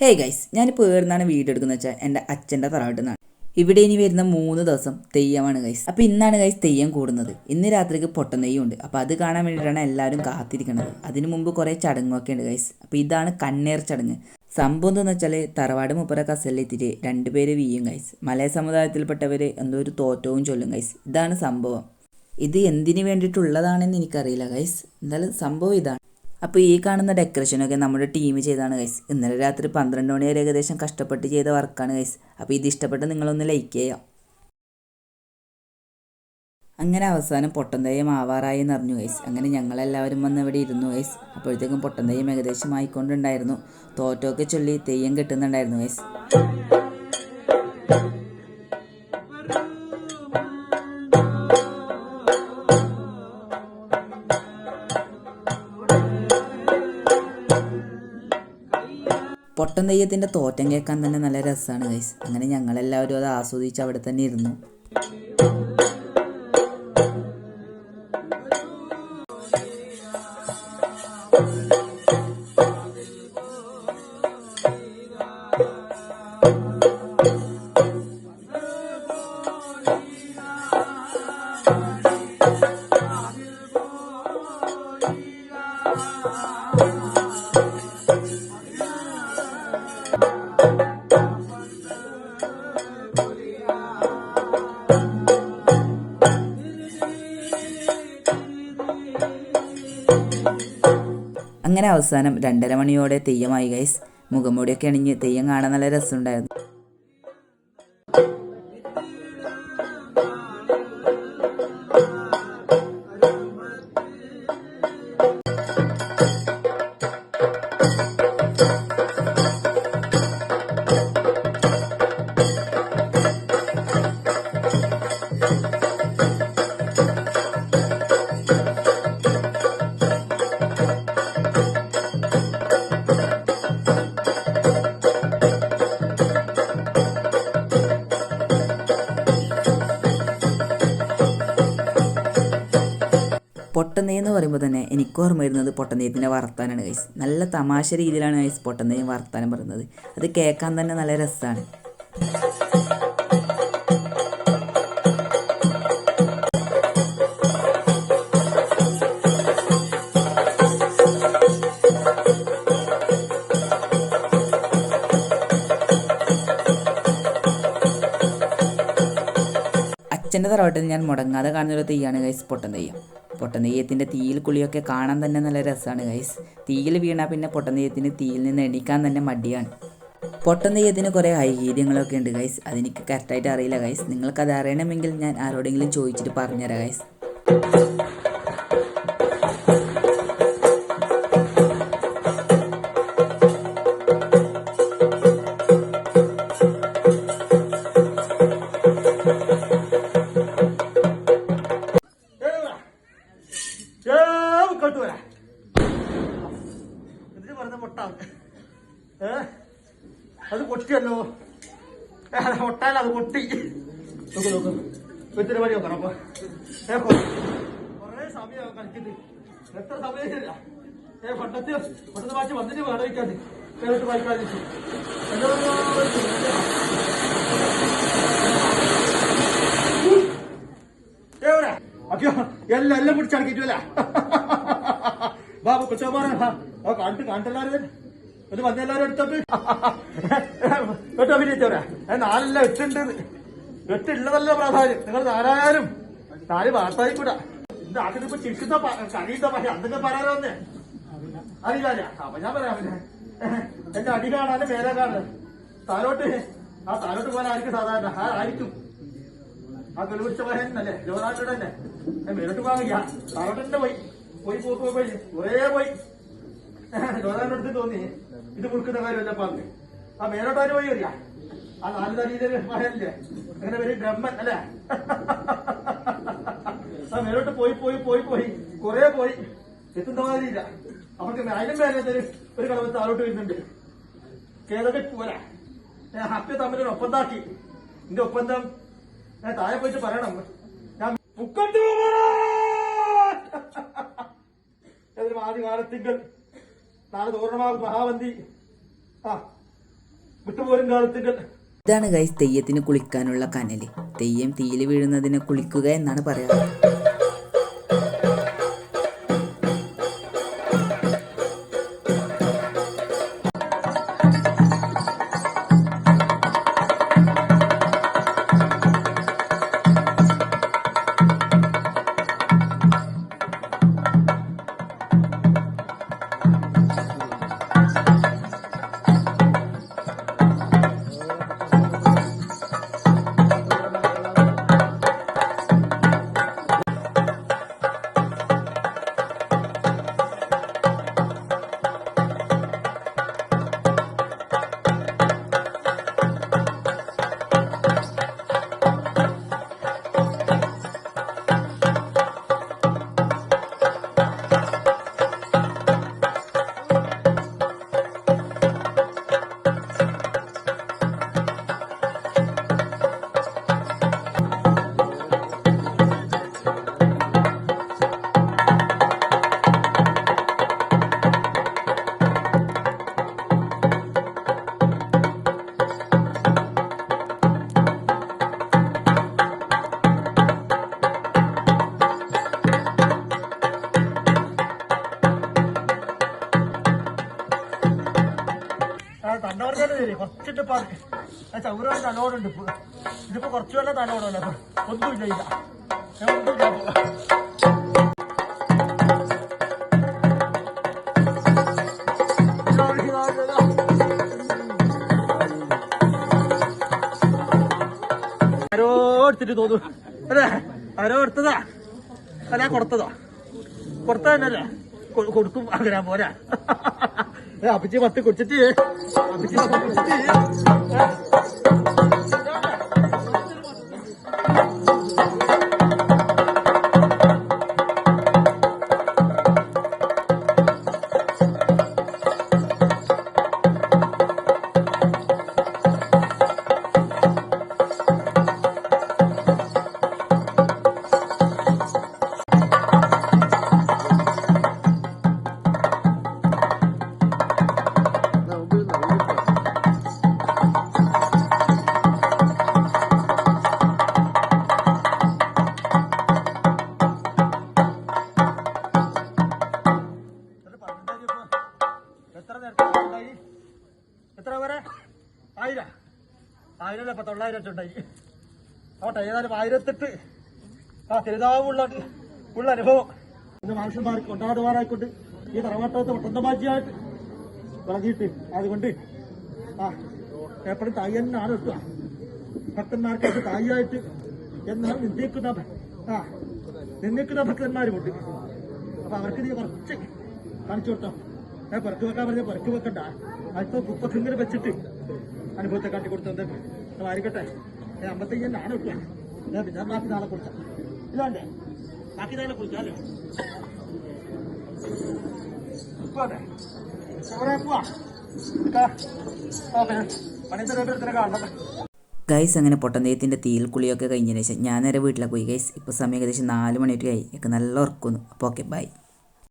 Hey guys ഞാനിപ്പോൾ ഏടുന്നാണ് video എടുക്കുന്നത് വെച്ചാൽ എന്റെ അച്ഛന്റെ തറവാട്ടിൽ നിന്നാണ് ഇവിടെ ഇനി വരുന്ന മൂന്ന് ദിവസം തെയ്യമാണ് ഗൈസ് അപ്പോൾ ഇന്നാണ് ഗൈസ് തെയ്യം കൂടുന്നത്. ഇന്ന് രാത്രിക്ക് പൊട്ടനെയ്യം ഉണ്ട് അപ്പോൾ അത് കാണാൻ വേണ്ടിയിട്ടാണ് എല്ലാവരും കാത്തിരിക്കുന്നത് അതിനു മുമ്പ് കുറേ ചടങ്ങൊക്കെ ഉണ്ട് ഗൈസ് അപ്പോൾ ഇതാണ് കണ്ണേർ ചടങ്ങ്. സംഭവം എന്താണെന്ന് വെച്ചാൽ തറവാട് മുപ്പര കസലിലെത്തിയിട്ട് രണ്ടുപേര് വീയും ഗൈസ് മലയ സമുദായത്തിൽപ്പെട്ടവർ എന്തോ ഒരു തോറ്റവും ചൊല്ലും ഗൈസ് ഇതാണ് സംഭവം. ഇത് എന്തിനു വേണ്ടിയിട്ടുള്ളതാണെന്ന് എനിക്കറിയില്ല ഗൈസ് എന്തായാലും സംഭവം ഇതാണ്. അപ്പോൾ ഈ കാണുന്ന ഡെക്കറേഷനൊക്കെ നമ്മുടെ ടീം ചെയ്താണ് ഗൈസ് ഇന്നലെ രാത്രി പന്ത്രണ്ട് മണി വരെ ഏകദേശം കഷ്ടപ്പെട്ട് ചെയ്ത വർക്കാണ് ഗൈസ് അപ്പോൾ ഇത് ഇഷ്ടപ്പെട്ട് നിങ്ങളൊന്ന് ലൈക്ക് ചെയ്യാം. അങ്ങനെ അവസാനം പൊട്ടന്തയ്യം ആവാറായി എന്നറിഞ്ഞു ഗൈസ് അങ്ങനെ ഞങ്ങളെല്ലാവരും വന്ന് ഇവിടെ ഇരുന്നു ഗൈസ് അപ്പോഴത്തേക്കും പൊട്ടന്തയ്യം ഏകദേശം ആയിക്കൊണ്ടുണ്ടായിരുന്നു. തോറ്റമൊക്കെ ചൊല്ലി തെയ്യം കെട്ടുന്നുണ്ടായിരുന്നു ഗൈസ് പൊട്ടൻ തെയ്യത്തിന്റെ തോറ്റം കേൾക്കാൻ തന്നെ നല്ല രസമാണ് ഗൈസ് അങ്ങനെ ഞങ്ങളെല്ലാവരും അത് ആസ്വദിച്ച് അവിടെ തന്നെ ഇരുന്നു. അങ്ങനെ അവസാനം രണ്ടര മണിയോടെ തെയ്യമായി ഗൈസ് മുഖംമൂടിയൊക്കെ അണിഞ്ഞ് തെയ്യം കാണാൻ നല്ല രസമുണ്ടായിരുന്നു. പറയുമ്പോൾ തന്നെ എനിക്ക് ഓർമ്മ വരുന്നത് പൊട്ടനെയ്യത്തിന്റെ വർത്താനാണ് ഗൈസ് നല്ല തമാശ രീതിയിലാണ് ഗൈസ് പൊട്ടനെയ്യം വർത്താനം പറയുന്നത്. അത് കേൾക്കാൻ തന്നെ നല്ല രസമാണ് അച്ഛന്റെ തറവാട്ടിൽ ഞാൻ മുടങ്ങാതെ കാണുന്നൊരു തെയ്യാണ് ഗൈസ് പൊട്ടൻ തെയ്യം പൊട്ടൻ തെയ്യത്തിന്റെ തീയിൽ കുളിയൊക്കെ കാണാൻ തന്നെ നല്ല രസമാണ് ഗൈസ് തീയിൽ വീണാൽ പിന്നെ പൊട്ടൻ തെയ്യത്തിന് തീയിൽ നിന്ന് എണീക്കാൻ തന്നെ മടിയാണ്. പൊട്ടൻ തെയ്യത്തിന് കുറേ ഐഹീര്യങ്ങളൊക്കെ ഉണ്ട് ഗൈസ് അതെനിക്ക് കറക്റ്റായിട്ട് അറിയില്ല ഗൈസ് നിങ്ങൾക്കത് അറിയണമെങ്കിൽ ഞാൻ ആരോടെങ്കിലും ചോദിച്ചിട്ട് പറഞ്ഞുതരാം ഗൈസ് പൊട്ടിയല്ലോ പൊട്ടാല അത് പൊട്ടി. നോക്ക് നോക്ക്. വെച്ചിട്ട് പണി നോക്കണം അപ്പൊ. ഏ കൊറേ സമയം കളിക്കുന്നത് എത്ര സമയത്തില്ല ഏ പണ്ടത്തെ പണ്ടത്തെ മാറ്റി വന്നിട്ട് വേറെ വയ്ക്കാതെ കേട്ട് വായിക്കാതെ എവിടെ അയ്യോ എല്ലാം എല്ലാം പിടിച്ചടക്കിട്ടില്ല ബാബു കുറ്റമാറാ കണ്ടു കണ്ടെല്ലാരും ഇത് എല്ലാവരും എടുത്തോട്ട് കേട്ടോ അഭിനയിച്ചവരാ നാലല്ല എട്ടുണ്ട്. എട്ടുള്ളതല്ല പ്രാധാന്യം. നിങ്ങൾ നാലായാലും നാല് വാർത്തായി കൂടാ. നാട്ടിൽ ഇപ്പൊ ചിരിക്കുന്ന കഴിയുന്ന പക്ഷെ അതൊക്കെ പറയാനോ ഒന്നേ. അറിയില്ല അപ്പൊ ഞാൻ പറയാം പിന്നെ. എന്റെ അടി കാണാനും മേലെ കാണാൻ. താലോട്ട് ആ താലോട്ട് പോലെ ആയിരിക്കും സാധാരണ. ആ ആയിരിക്കും. ആ കെളിപിടിച്ച പയ്യൻ അല്ലേ? ജോനാട്ടിയുടെ തന്നെ. മേലോട്ട് മേലോട്ട് വാങ്ങിയ താലോട്ടന്നെ പോയി. പോയി പോയി പോയി കുറേ പോയി. ജോനാട്ടിനടുത്ത് തോന്നി ഇത് മുറുക്കുന്ന കാര്യമല്ല പറഞ്ഞ്. ആ മേലോട്ടാര് പോയി അറിയാം. ആ നാല് തലയിലെ മഴയല്ലേ അങ്ങനെ വരും ബ്രഹ്മൻ അല്ലേ? ആ മേലോട്ട് പോയി പോയി പോയി പോയി. കുറേ പോയി. എത്തുന്ന മാതിരിയില്ല അവർക്ക് അതിനും മേലെ ഒരു കളവ് താഴോട്ട് വരുന്നുണ്ട്. കേരളത്തിൽ പോരാ. ഞാൻ ഹാപ്പി തമ്മിൽ ഒപ്പന്താക്കി എന്റെ ഒപ്പന്തം ഞാൻ താഴെ പോയിട്ട് പറയണം. ഞാൻ മുക്കത്ത് ആദ്യ കാലത്തിങ്കൽ നാളെ തോരണമാകും മഹാവന്തി ആ വിട്ടുപോരും കാലത്തുകൾ ഇതാണ് ഗൈസ് തെയ്യത്തിന് കുളിക്കാനുള്ള കനൽ. തെയ്യം തീയിൽ വീഴുന്നതിനെ കുളിക്കുക എന്നാണ് പറയാറ് തന്നവർക്കല്ലേ ശരി കുറച്ചിട്ട് പാർക്ക്. ചൗരം തലോടുണ്ട്. ഇപ്പൊ ഇതിപ്പോ കുറച്ചു വല്ല തലോടല്ല ഒന്നുമില്ല ഇല്ല. ആരോ എടുത്തിട്ട് തോന്നുന്നു. അല്ലേ? കൊടുക്കും. അങ്ങനെ പോരാ. അപ്പിച്ചി പത്ത് കുടിച്ചിട്ട്. അപ്പിച്ചി പത്ത് കുടിച്ചിട്ട്. ആയിരം ഓട്ടെ ഏതായാലും ആയിരത്തെട്ട് ആ തിരുതാവുള്ള ഉള്ള അനുഭവം. ഇന്ന് മനുഷ്യന്മാർക്ക് കൊണ്ടാടുവാനായിക്കൊണ്ട് ഈ തറവാട്ടത്ത് ഒട്ടന്തമാജിയായിട്ട് തുടങ്ങിയിട്ട് അതുകൊണ്ട് ആ എപ്പോഴും തായി തന്നെയാണ് എത്തുക ഭക്തന്മാർക്ക് തായിയായിട്ട് എന്നാൽ നിന്ദിക്കുന്ന ആ നിന്ദിക്കുന്ന ഭക്തന്മാരുമുണ്ട്. അപ്പൊ അവർക്ക് നീ കുറച്ച് കാണിച്ചു കൊടുത്തോ. ഏ പുറത്തു വെക്കാൻ പറഞ്ഞ പുറത്തു വെക്കണ്ട. അല്പം കുപ്പത്തിങ്ങനെ വെച്ചിട്ട് അനുഭവത്തെ കാട്ടി കൊടുത്തത് ആയിരിക്കട്ടെ ഏ അമ്പത്തയ്യ ഞാൻ ഇട്ടു. ഏ പിന്നെ ബാക്കി നാളെ കുടിച്ച ഇതാണ്ടേ ബാക്കി നാളെ കുടിച്ചാലേ പോട്ടെ. എവിടെ പോവാ. പണിത്തെ റേറ്റ് കാണണം. ഗൈസ് അങ്ങനെ പൊട്ടന്തേയത്തിന്റെ തീയിൽ കുളിയൊക്കെ കഴിഞ്ഞതിന് ശേഷം ഞാൻ നേരെ വീട്ടിലേക്ക് പോയി. ഗൈസ് ഇപ്പോൾ സമയം ഏകദേശം നാല് മണിയൊക്കെ ആയി. ഒക്കെ നല്ല ഉറക്കുന്നു. അപ്പോൾ ഓക്കെ ബൈ